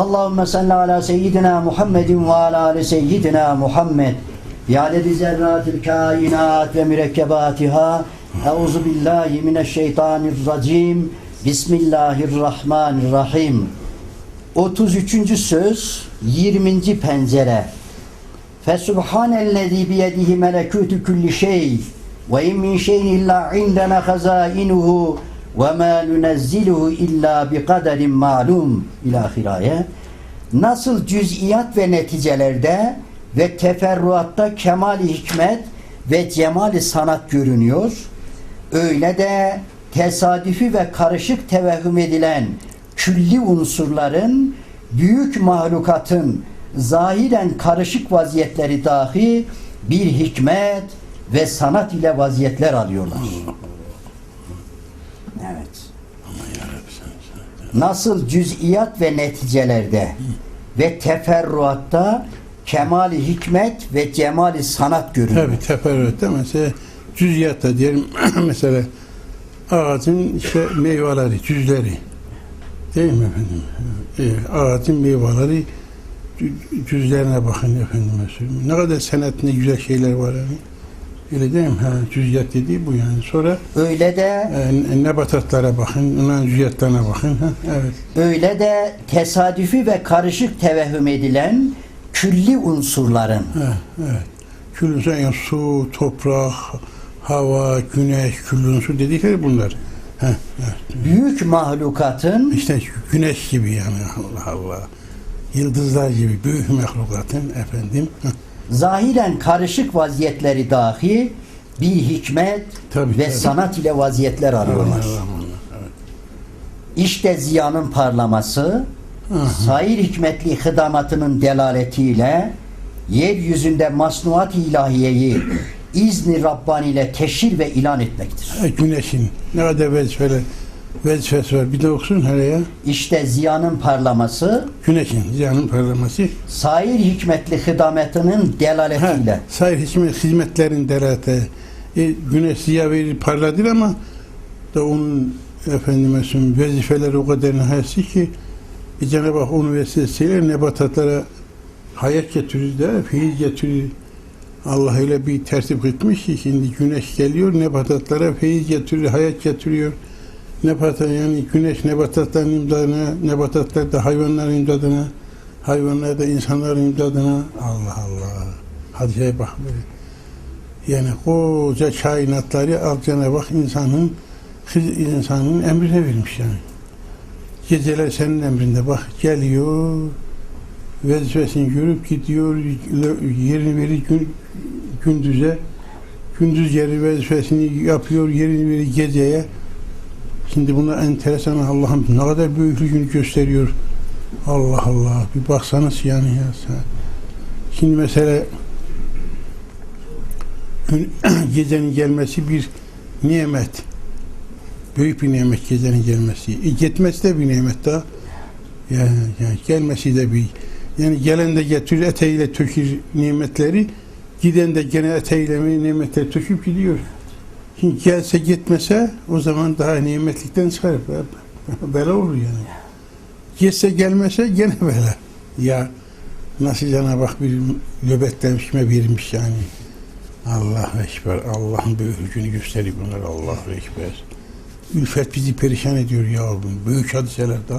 Allahümme salli ala seyyidina Muhammedin ve ala ali seyyidina Muhammed. Biadedi zerratil kainat ve mürekkebatiha. Euzu billahi mineşşeytanirracim. Bismillahirrahmanirrahim. 33. söz 20. pencere. Fesubhanellezî biyedihi melekûtü kulli şey ve in min şeyin illa indena hazainuhu nunezziluhu illa bi kaderin ma'lum ilahiraye. Nasıl cüz'iyat ve neticelerde ve teferruatta kemali hikmet ve cemali sanat görünüyor. Öyle de tesadüfi ve karışık tevehhüm edilen külli unsurların büyük mahlukatın zahiren karışık vaziyetleri dahi bir hikmet ve sanat ile vaziyetler alıyorlar. Evet. Nasıl cüz'iyat ve neticelerde ve teferruatta kemali hikmet ve cemali sanat görünüyor. Tabi teferruatta mesela cüz'iyatta diyelim mesela ağacın işte meyveleri, cüzleri değil mi efendim? Ee, ağacın meyveleri cü- cüzlerine bakın söyleyeyim. Ne kadar senet ne güzel şeyler var yani. Öyle değil mi? Ha, cüz'iyat dediği bu yani. Sonra Öyle de e, nebatatlara bakın, onların cüz'iyatlarına bakın. Ha, evet. öyle de tesadüfi ve karışık tevehhüm edilen külli unsurların Ha, evet. Külünsü yani su, toprak, hava, güneş, külünsü dedikleri bunlar. Ha, evet. büyük mahlukatın İşte güneş gibi yani Allah Allah. Yıldızlar gibi büyük mahlukatın efendim. Heh, zahiren karışık vaziyetleri dahi bir hikmet Tabii, ve tabii. sanat ile vaziyetler arıyorlar. İşte ziyanın parlaması, Aha. sair hikmetli hıdamatının delaletiyle yeryüzünde masnuat ilahiyeyi izni Rabbani ile teşhir ve ilan etmektir. Güneşin ne kadar vazifeli vazifesi var. Bir de okusun hele ya. İşte ziyanın parlaması, Güneşin ziyanın parlaması. sair hikmetli hıdametinin Ha, delaletiyle sayır hizmet, hizmetlerin derate. E, güneş ziya verir parladır ama da onun efendime söyleyeyim vazifeleri o kadar nihayesi ki e, Cenab-ı Hak onun vesilesiyle nebatatlara hayat getirir de feyiz getirir. Allah öyle bir tertip etmiş ki şimdi güneş geliyor nebatatlara feyiz getiriyor, hayat getiriyor. Nebatat yani güneş nebatatların imdadına, nebatatlar da hayvanların imdadına, hayvanlar da insanların imdadına. Allah Allah. Hadi şeye bak. Yani koca kainatları al Cenab-ı Hak insanın kız- insanın emrine vermiş yani. Geceler senin emrinde bak geliyor vazifesini görüp gidiyor yerini verir gün, gündüze gündüz yeri vazifesini yapıyor yerini verir geceye şimdi buna enteresan Allah'ım ne kadar büyüklüğünü gösteriyor Allah Allah bir baksanız yani ya sen. Şimdi mesela gecenin gelmesi bir nimet. Büyük bir nimet gecenin gelmesi. E, gitmesi de bir nimet daha. Yani, yani gelmesi de bir yani gelen de getirir eteğiyle tökür nimetleri giden de gene eteğiyle nimetleri töküp gidiyor. Gelse gitmese o zaman daha nimetlikten çıkar. Bela olur yani. Gelse gelmese gene bela. Ya nasıl Cenab-ı Hak bir nöbetlenmiş mi vermiş yani. Allah Ekber. Allah'ın büyüklüğünü gösteriyor bunlar. Allah Ekber. Ülfet bizi perişan ediyor ya. Büyük hadiseler de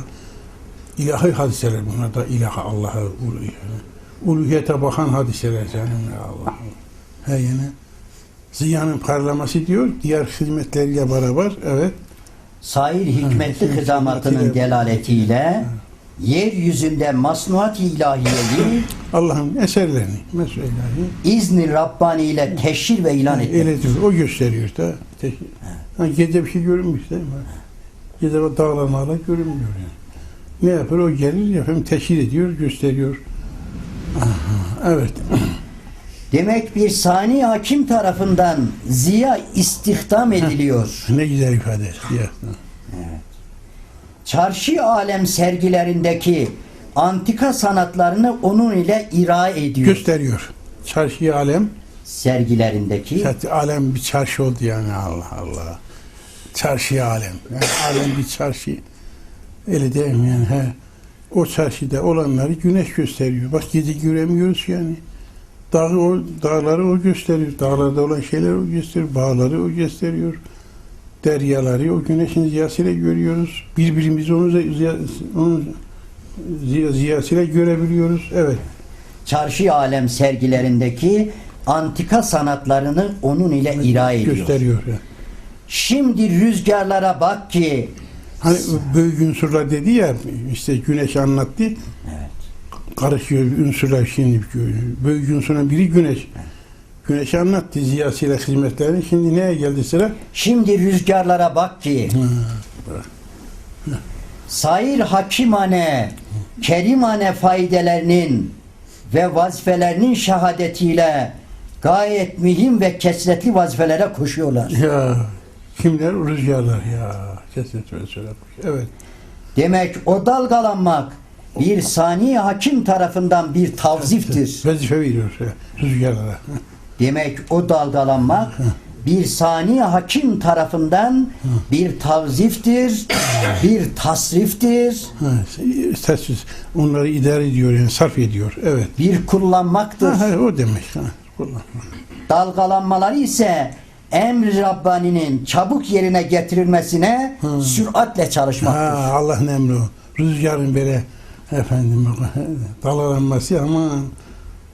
ilahi hadiseler bunlar da ilaha Allah'a ulu- uluhiyete bakan hadiseler canım ya Allah. He yani ziyanın parlaması diyor diğer hizmetleriyle beraber evet sair hikmetli Evet, hizmetiyle- delaletiyle yeryüzünde masnuat ilahiyeyi Allah'ın eserlerini mesela izni Rabbani ile teşhir ve ilan etmek. öyle diyor o gösteriyor da ha, gece bir şey görünmüş değil mi? Gece o dağlar mağlar görünmüyor yani. Ne yapar o gelir efendim teşhir ediyor gösteriyor. Aha, evet. Demek bir sani hakim tarafından ziya istihdam ediliyor. Ne güzel ifade etti ya. Çarşı alem sergilerindeki antika sanatlarını onun ile ira ediyor. Gösteriyor. Çarşı alem sergilerindeki Zaten alem bir çarşı oldu yani Allah Allah. Çarşı alem. Yani alem bir çarşı. Öyle değil mi yani? He. o çarşıda olanları güneş gösteriyor. Bak gece göremiyoruz yani. Dağı o, dağları o gösteriyor. Dağlarda olan şeyler o gösteriyor. Bağları o gösteriyor. Deryaları o güneşin ziyasıyla görüyoruz. Birbirimizi onun, ziya, onun ziya, ziyasıyla görebiliyoruz. Evet. Çarşı alem sergilerindeki antika sanatlarını onun ile ira ediyor. Gösteriyor. yani. Şimdi rüzgarlara bak ki Hani büyük unsurlar dedi ya işte güneş anlattı. Evet. Karışıyor unsurlar şimdi. Büyük unsurun biri güneş. Güneş anlattı ziyasıyla hizmetlerini. Şimdi neye geldi sıra? Şimdi rüzgarlara bak ki sair hakimane, kerimane faydelerinin ve vazifelerinin şehadetiyle gayet mühim ve kesretli vazifelere koşuyorlar. Ya kimler? Rüzgarlar ya. Kesinlikle söylemiş. Evet. Demek o dalgalanmak bir sani hakim tarafından bir tavziftir. Vazife veriyor rüzgarlara. Demek o dalgalanmak bir sani hakim tarafından bir tavziftir, bir tasriftir, Ha, Sessiz. Onları idare ediyor yani sarf ediyor. Evet. bir kullanmaktır. Ha, ha, o demek. Ha. Dalgalanmaları ise emri Rabbani'nin çabuk yerine getirilmesine süratle çalışmaktır. Ha, Allah'ın emri o. Rüzgarın böyle efendim dalalanması ama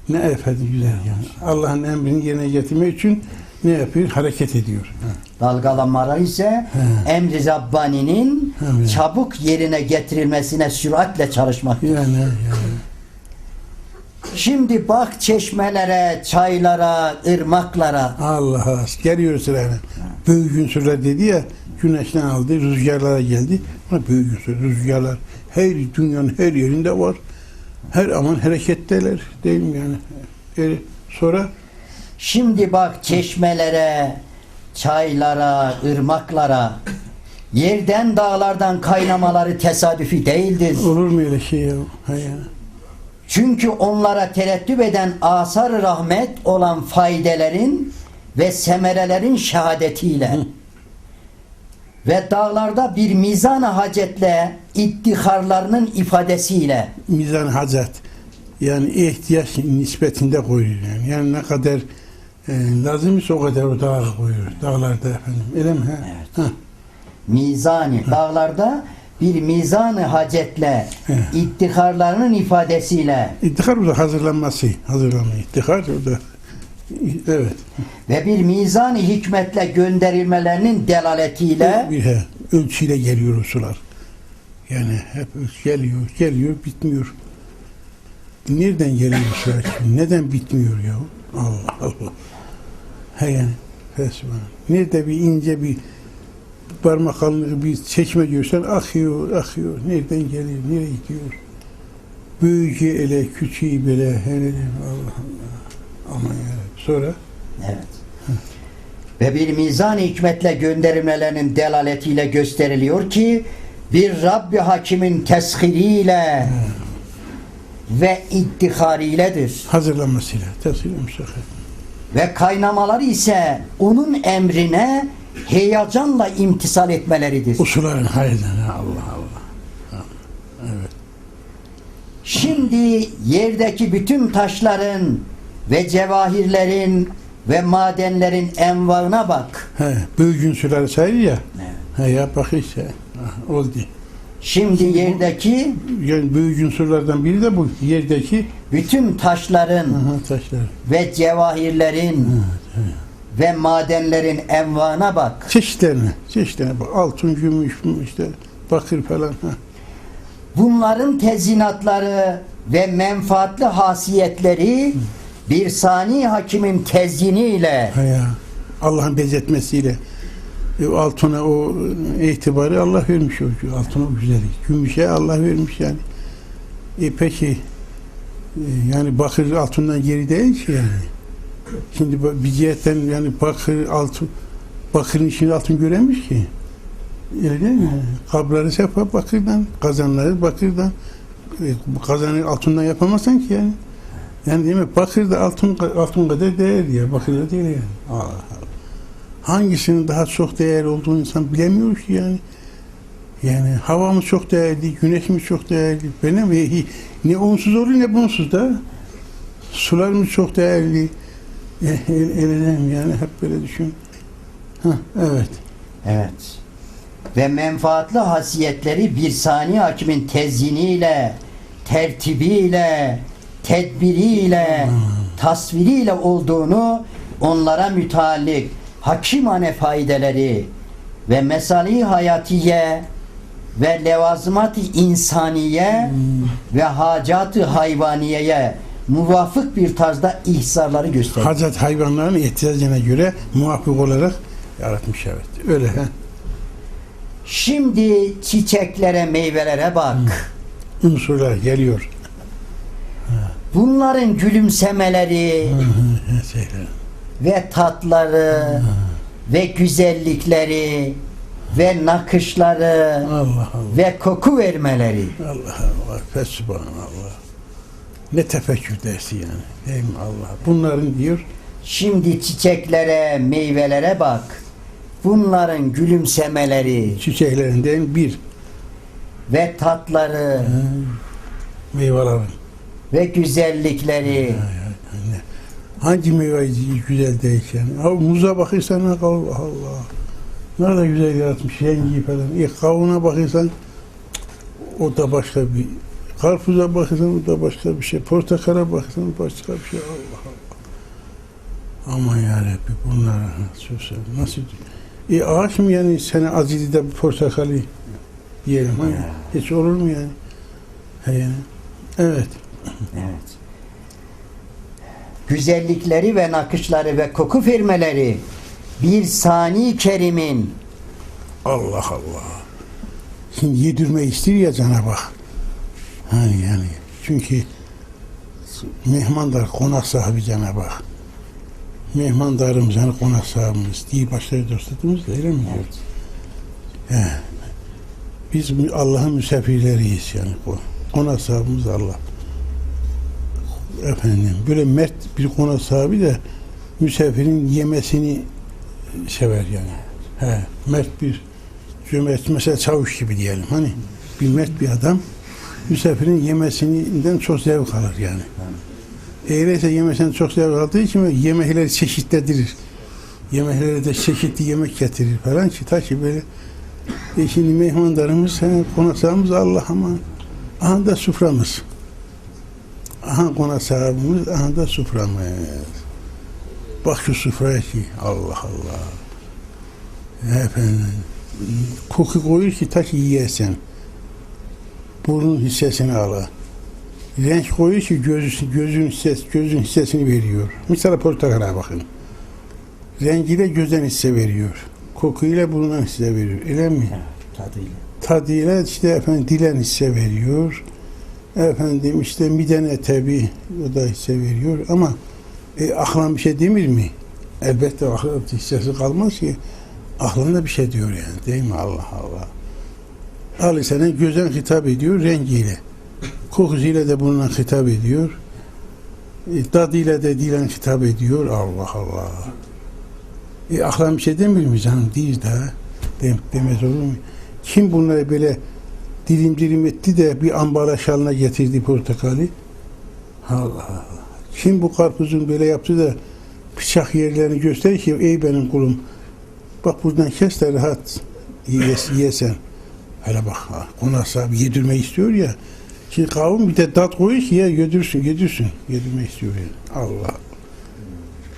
ne efendim güzel yani. Allah'ın emrini yerine getirmek için ne yapıyor? Hareket ediyor. Dalgalanmalar ise He. emri Rabbani'nin Evet. çabuk yerine getirilmesine süratle çalışmaktır. Yani, yani. Şimdi bak çeşmelere, çaylara, ırmaklara. Allah Allah. Geliyor sırayla. Büyük unsurlar dedi ya güneşten aldı, rüzgarlara geldi. Ama büyük unsur, rüzgarlar her dünyanın her yerinde var. Her aman hareketteler değil mi yani? E, sonra Şimdi bak çeşmelere, çaylara, ırmaklara. Yerden dağlardan kaynamaları tesadüfi değildir. olur mu öyle şey ya? Ha ya. Çünkü onlara terettüp eden asar rahmet olan faydelerin ve semerelerin şehadetiyle ve dağlarda bir mizan hacetle ittiharlarının ifadesiyle Mizan hazat. Yani ihtiyaç nispetinde koyuyor yani. Yani ne kadar e, lazım ise o kadar o dağa koyuyor. Dağlarda efendim. Öyle mi? Ha? Evet. Ha. mizani dağlarda bir mizanı hacetle Evet. ittiharlarının ifadesiyle İddihar o da hazırlanması. Hazırlanma. İddihar o da evet. ve bir mizanı hikmetle gönderilmelerinin delaletiyle ölçüyle geliyor sular. Yani hep geliyor, geliyor, bitmiyor. Nereden geliyor sular? Neden bitmiyor ya? Allah Allah. He yani. Fesbhan. Nerede bir ince bir parmak kalınlığı bir çeşme görsen akıyor, akıyor. Nereden geliyor, nereye gidiyor? Büyücü ele, küçüğü böyle. Hele, Allah Allah. Aman ya. Sonra evet. Ve bir mizan hikmetle gönderilmelerinin delaletiyle gösteriliyor ki bir Rabbi Hakim'in teshiriyle ve ittihariyledir. hazırlanmasıyla. Tesir müsaade. Ve kaynamaları ise onun emrine heyecanla imtisal etmeleridir. O suların hayırdan Allah Allah. Evet. Şimdi yerdeki bütün taşların ve cevahirlerin ve madenlerin envağına bak. He, büyük ünsürleri sayıyor ya. Evet. He ya bak işte. Ha, oldu. Şimdi yerdeki Yani büyük unsurlardan biri de bu. Yerdeki bütün taşların aha, taşlar. ve cevahirlerin ve madenlerin envağına bak. Çeşitlerine. Çeşitlerine bak. Altın, gümüş, işte bakır falan. Ha. Bunların tezinatları ve menfaatli hasiyetleri bir sani hakimin tezyiniyle. Allah'ın bezetmesiyle. E, altına o itibarı Allah vermiş o altına o güzellik. Gümüşe Allah vermiş yani. E peki e, yani bakır altından geri değil ki yani. Şimdi bir cihetten yani bakır altın bakırın içinde altın göremiş ki. Öyle değil mi? Kabları sefa bakırdan, kazanları bakırdan. E, kazanı altından yapamazsan ki yani. Yani demek bakır da altın altın kadar değer ya. Bakır da değil yani. Allah Allah. Hangisinin daha çok değer olduğunu insan bilemiyor ki yani. Yani havamız çok değerli, güneşimiz çok değerli. Benim ve ne onsuz olur ne bunsuz da. Sularımız çok değerli. E, el, elem yani hep böyle düşün. Hah, evet. Evet. Ve menfaatli hasiyetleri bir sani hakimin tezyiniyle, tertibiyle, tedbiriyle, tasviriyle olduğunu onlara müteallik hakimane faydeleri ve mesali hayatiye ve levazımat-ı insaniye ve hacat-ı hayvaniyeye muvafık bir tarzda ihsarları gösterir. Hazret hayvanların ihtiyacına göre muvaffak olarak yaratmış evet. Öyle ha. Şimdi çiçeklere, meyvelere bak. Unsurlar geliyor. Bunların gülümsemeleri ve tatları ve güzellikleri ve nakışları Allah Allah. ve koku vermeleri. Allah Allah. Fesubhanallah. Ne tefekkür dersi yani. Değil mi Allah? Bunların diyor Şimdi çiçeklere, meyvelere bak. Bunların gülümsemeleri çiçeklerinden bir ve tatları meyvelerin. Ve güzellikleri hangi meyve güzel değil yani. Ha, muza bakırsan Allah Allah. Ne kadar güzel yaratmış yengi falan. E, kavuna bakırsan o da başka bir karpuza bakırsan o da başka bir şey. Portakala bakırsan başka bir şey. Allah Allah. Aman yarabbi bunlar sosyal nasıl e ağaç mı yani sene azidi de portakalı yiyelim ha? Hiç olur mu yani? He yani. Evet. Evet. Güzellikleri ve nakışları ve koku firmeleri bir sani kerimin Allah Allah. Şimdi yedirme istiyor ya Cenab-ı Hak. Hani yani çünkü mehmandar konak sahibi Cenab-ı Hak. Mehmandarımız yani konak sahibimiz diye başları dostlarımız da öyle mi diyor? He. Biz Allah'ın misafirleriyiz yani. bu. Konak sahibimiz Allah. Efendim böyle mert bir konak sahibi de misafirin yemesini sever yani. He, mert bir cömert mesela çavuş gibi diyelim hani bir mert bir adam misafirin yemesinden çok zevk alır yani. Öyleyse yemesinden çok zevk aldığı için yemekleri çeşitledirir. Yemeklere de çeşitli yemek getirir falan ki ta ki böyle e şimdi mehmandarımız, konaklarımız Allah aman. Aha da suframız. Aha konak sahibimiz, aha da suframız. Bak şu sufraya ki Allah Allah. Efendim koku koyur ki ta ki yiyesen. Burnun hissesini ala. Renk koyuyor ki göz, gözün, hissesi, gözün hissesini veriyor. Mesela portakala bakın. Rengiyle gözden hisse veriyor. Kokuyla burnundan hisse veriyor. Öyle mi? tadıyla. Tadıyla işte efendim dilen hisse veriyor. Efendim işte midene tabi o da hisse veriyor ama e, aklına bir şey demir mi? Elbette aklına hissesi kalmaz ki. Aklında bir şey diyor yani değil mi? Allah Allah. Ali senin gözden hitap ediyor rengiyle. Kokusuyla da burnundan hitap ediyor. E, tadıyla da dilen hitap ediyor. Allah Allah. E, aklına bir şey demir mi canım? Değil de. Dem, demez olur mu? Kim bunları böyle dilim dilim etti de bir ambalaj haline getirdi portakalı? Allah Allah. Kim bu karpuzun böyle yaptı da bıçak yerlerini gösterir ki ey benim kulum bak buradan kes de rahat yiyes, yiyesen. Hele bak ha, konak sahibi yedirme istiyor ya. Şimdi kavun bir de tat koyuyor ki ya yedirsin yedirsin. Yedirme istiyor yani. Allah.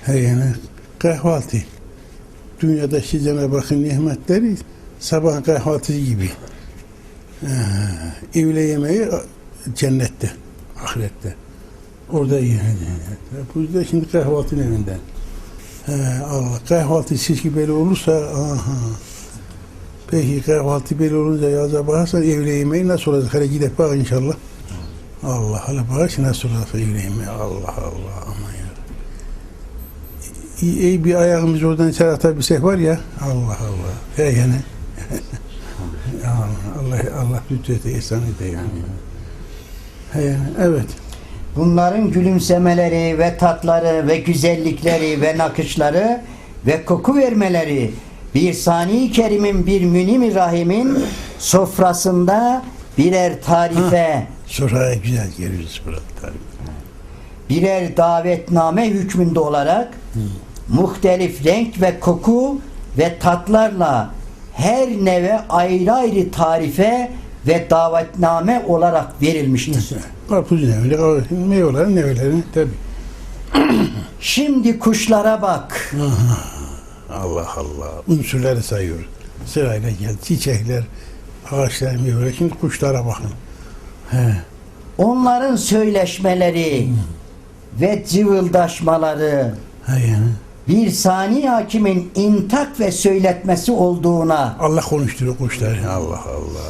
He yani kahvaltı. Dünyada Cenab-ı Hakk'ın nimetleri sabah kahvaltısı gibi. Ee, evle yemeği cennette, ahirette. Orada yani. Bu yüzden şimdi kahvaltının evinden. He, Allah kahvaltı siz gibi böyle olursa aha. Peki kahvaltı böyle olunca yaza bakarsan evle yemeği nasıl olacak? Hele gidip bak inşallah. Allah Allah bak nasıl olacak evle yemeği. Allah Allah aman ya. İyi, iyi bir ayağımız oradan içeri atabilsek var ya. Allah Allah. He yani. Allah Allah, lütfete ihsan ede yani. He evet. Bunların gülümsemeleri ve tatları ve güzellikleri ve nakışları ve koku vermeleri bir sani kerimin bir münim rahimin sofrasında birer tarife Şuraya güzel geliyoruz burada. birer davetname hükmünde olarak muhtelif renk ve koku ve tatlarla her neve ayrı ayrı tarife ve davetname olarak verilmiştir. Karpuz nevleri, meyveleri, nevleri tabi. Şimdi kuşlara bak. Allah Allah. Unsurları sayıyor. Sırayla gel. Çiçekler, ağaçlar, meyveler. Şimdi kuşlara bakın. He. Onların söyleşmeleri ve cıvıldaşmaları Ha yani. Bir sani hakimin intak ve söyletmesi olduğuna Allah konuşturuyor kuşları. Allah Allah.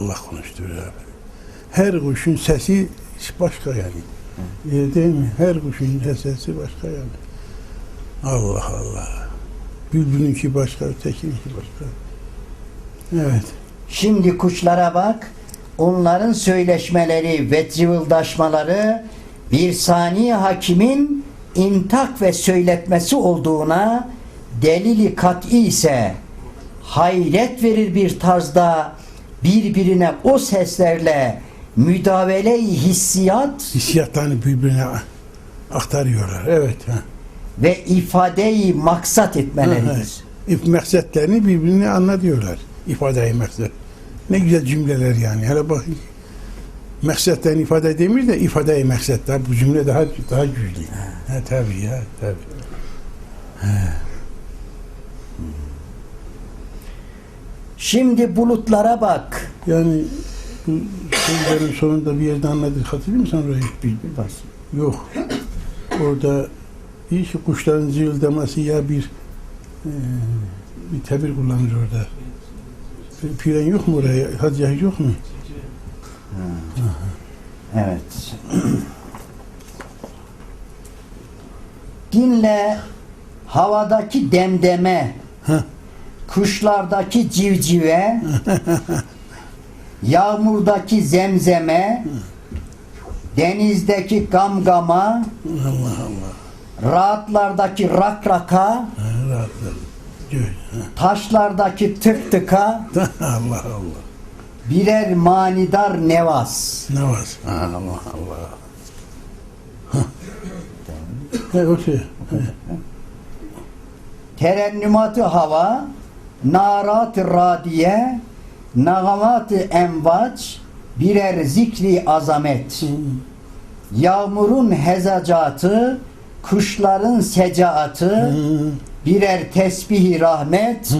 Allah konuşturuyor abi. Her kuşun sesi başka yani. Ee, Değil mi? Her kuşun sesi başka yani. Allah Allah. Bülbülünki başka, ötekininki başka. Evet. Şimdi kuşlara bak, onların söyleşmeleri ve cıvıldaşmaları bir sani hakimin intak ve söyletmesi olduğuna delili kat'i ise hayret verir bir tarzda birbirine o seslerle müdavele-i hissiyat Hissiyatlarını birbirine aktarıyorlar. Evet. Ha. ve ifade-i maksat etmeleridir. İf meksetlerini birbirine anlatıyorlar. İfade-i mekset. Ne güzel cümleler yani. Hele bak meksetlerini ifade edemiyor de ifade-i meksetler. Bu cümle daha daha güçlü. Ha, tabii ya tabii. Şimdi bulutlara bak. Yani sözlerin sonunda bir yerde anladık. Hatırlıyor musun orayı? Bas. Yok. Orada iyi ki kuşların cıvıldaması ya bir e, bir tabir kullanır orada. Piren yok mu oraya? Hacı yok mu? Evet. Dinle havadaki demdeme, kuşlardaki civcive, yağmurdaki zemzeme, denizdeki gamgama, Allah Allah. rahatlardaki rakraka, Ha, rahat, rahat. Gör, taşlardaki tık tıka. Allah Allah. Birer manidar nevas. Ne var? Ha, Allah Allah. Ne o? He. terennümatı hava, narat-ı radiye, nagamat-ı envaç, birer zikri azamet. Yağmurun hezacatı, kuşların secaatı, Hı. birer tesbihi rahmet,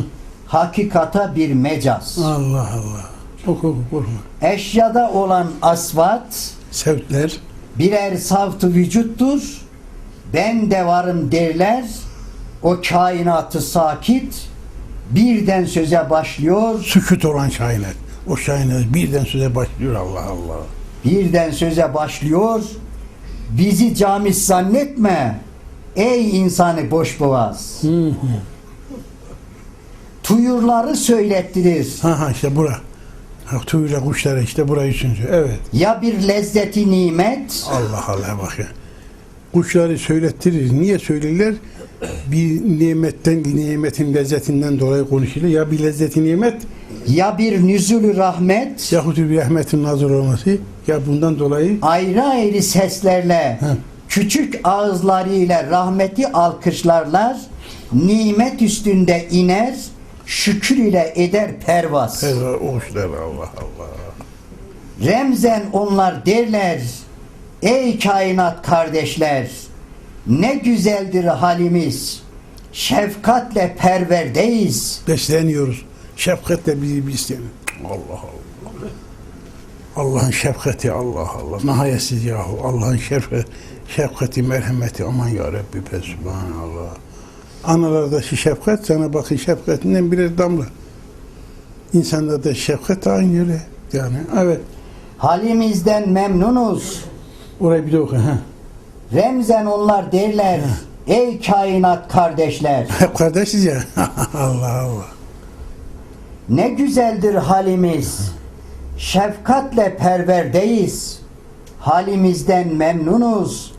hakikata bir mecaz. Allah Allah. Oku oku korkma. Eşyada olan asvat, Sevtler. birer savtı vücuttur. Ben de varım derler. O kainatı sakit birden söze başlıyor. Sükut olan şahinler. O şahinler birden söze başlıyor Allah Allah. Birden söze başlıyor. Bizi camis zannetme. Ey insanı boş boğaz. Hı hı. Tuyurları söylettirir. Ha ha işte bura. Ha, tuyuyla kuşları işte burayı üçüncü. Evet. Ya bir lezzeti nimet Allah Allah bak ya. Kuşları söylettirir. Niye söylerler? Bir nimetten, nimetin lezzetinden dolayı konuşuyor. Ya bir lezzeti nimet ya bir nüzulü rahmet yahut bir rahmetin nazır olması ya bundan dolayı ayrı ayrı seslerle Hı. küçük ağızlarıyla rahmeti alkışlarlar nimet üstünde iner şükür ile eder pervaz Eyvah, o kuşlar Allah Allah. remzen onlar derler ey kainat kardeşler ne güzeldir halimiz şefkatle perverdeyiz Besleniyoruz. Şefkatle bizi besleyin. Allah Allah. Allah'ın şefkati Allah Allah. Nihayetsiz yahu. Allah'ın şefkati, şefkati, merhameti aman ya Rabbi be Subhanallah. Analardaki şefkat bakın şefkatinden birer damla. İnsanlarda şefkat aynı öyle. Yani evet. halimizden memnunuz Orayı bir de oku. Ha. remzen onlar derler ey kainat kardeşler Hep kardeşiz ya. Allah Allah. Ne güzeldir halimiz. Şefkatle perverdeyiz. Halimizden memnunuz.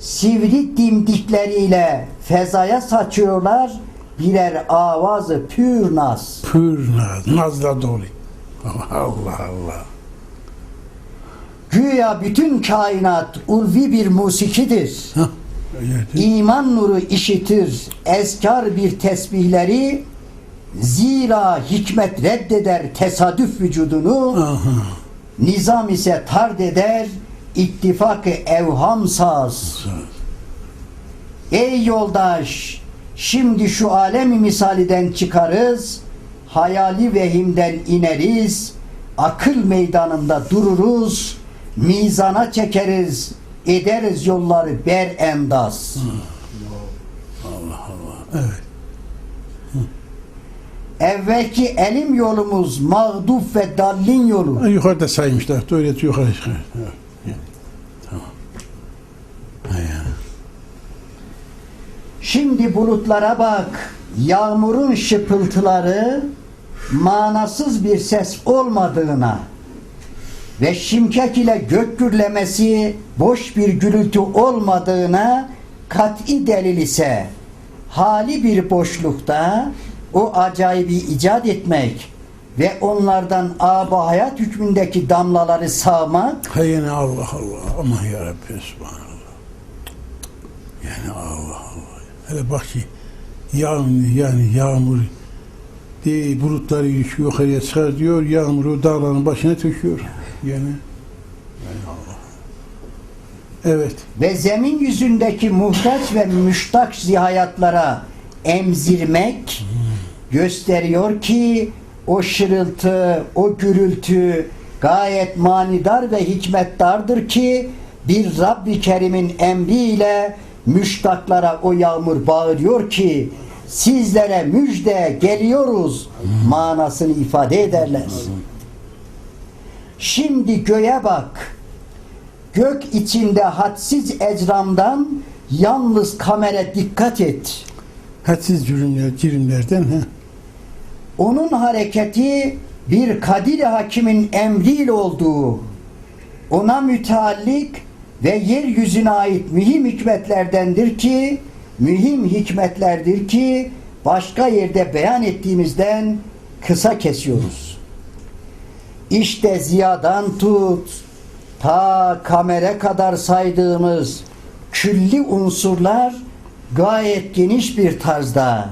Sivri dimdikleriyle fezaya saçıyorlar birer avazı pür naz. Pür naz, nazla dolu. Allah Allah. Güya bütün kainat ulvi bir musikidir. Hah. İman nuru işitir, ezkar bir tesbihleri, zira hikmet reddeder tesadüf vücudunu, Aha. nizam ise tard eder, ittifakı evham saz. Ey yoldaş, şimdi şu alemi misaliden çıkarız, hayali vehimden ineriz, akıl meydanında dururuz, mizana çekeriz, ederiz yolları ber endaz. Evet. Evvelki elim yolumuz mağduf ve dallin yolu. Yukarıda saymışlar. Tuvalet yukarı. Evet. evet. Tamam. Ha ya. Şimdi bulutlara bak, yağmurun şıpıltıları manasız bir ses olmadığına ve şimşek ile gök gürlemesi boş bir gürültü olmadığına kat'i delil ise hali bir boşlukta o acayibi icat etmek ve onlardan aba hayat hükmündeki damlaları sağmak Ha yine Allah Allah. Aman ya Rabbi Subhanallah. Yani Allah. Hele bak ki yağmur yani yağmur de bulutları yukarıya çıkar diyor. Yağmuru dağların başına töküyor. Yani. Evet. ve zemin yüzündeki muhtaç ve müştak zihayatlara emzirmek gösteriyor ki o şırıltı, o gürültü gayet manidar ve hikmetdardır ki bir Rabbi Kerim'in emriyle müştaklara o yağmur bağırıyor ki sizlere müjde geliyoruz manasını ifade ederler. Şimdi göğe bak. Gök içinde hadsiz ecramdan yalnız kamera dikkat et. Hadsiz cürümler, cirimlerden ha. Onun hareketi bir kadir hakimin emriyle olduğu, ona müteallik ve yeryüzüne ait mühim hikmetlerdendir ki, mühim hikmetlerdir ki başka yerde beyan ettiğimizden kısa kesiyoruz. İşte ziyadan tut, ta kamera kadar saydığımız külli unsurlar gayet geniş bir tarzda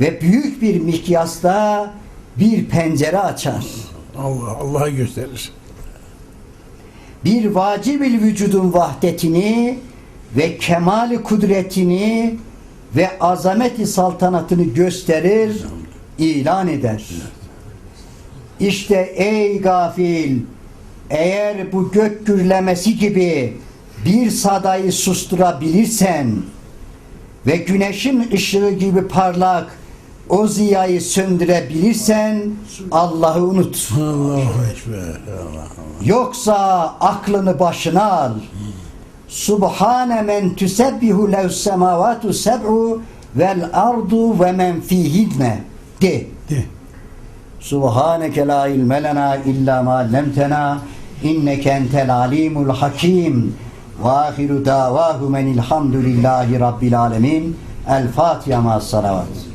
ve büyük bir mikyasta bir pencere açar. Allah Allah'a gösterir. Bir vacibil vücudun vahdetini ve kemali kudretini ve azameti saltanatını gösterir, ilan eder. İşte ey gafil, eğer bu gök gürlemesi gibi bir sadayı susturabilirsen ve güneşin ışığı gibi parlak o ziyayı söndürebilirsen Allah'ı unut. Allahu Ekber. Allah. Yoksa aklını başına al. Subhane men tüsebbihu lev semavatu seb'u vel ardu ve men fihinne. De. De. Subhaneke la ilme lena illa ma allamtena inneke entel alimul hakim. Ve ahiru davahu menilhamdülillahi rabbil alemin. El Fatiha ma salavat.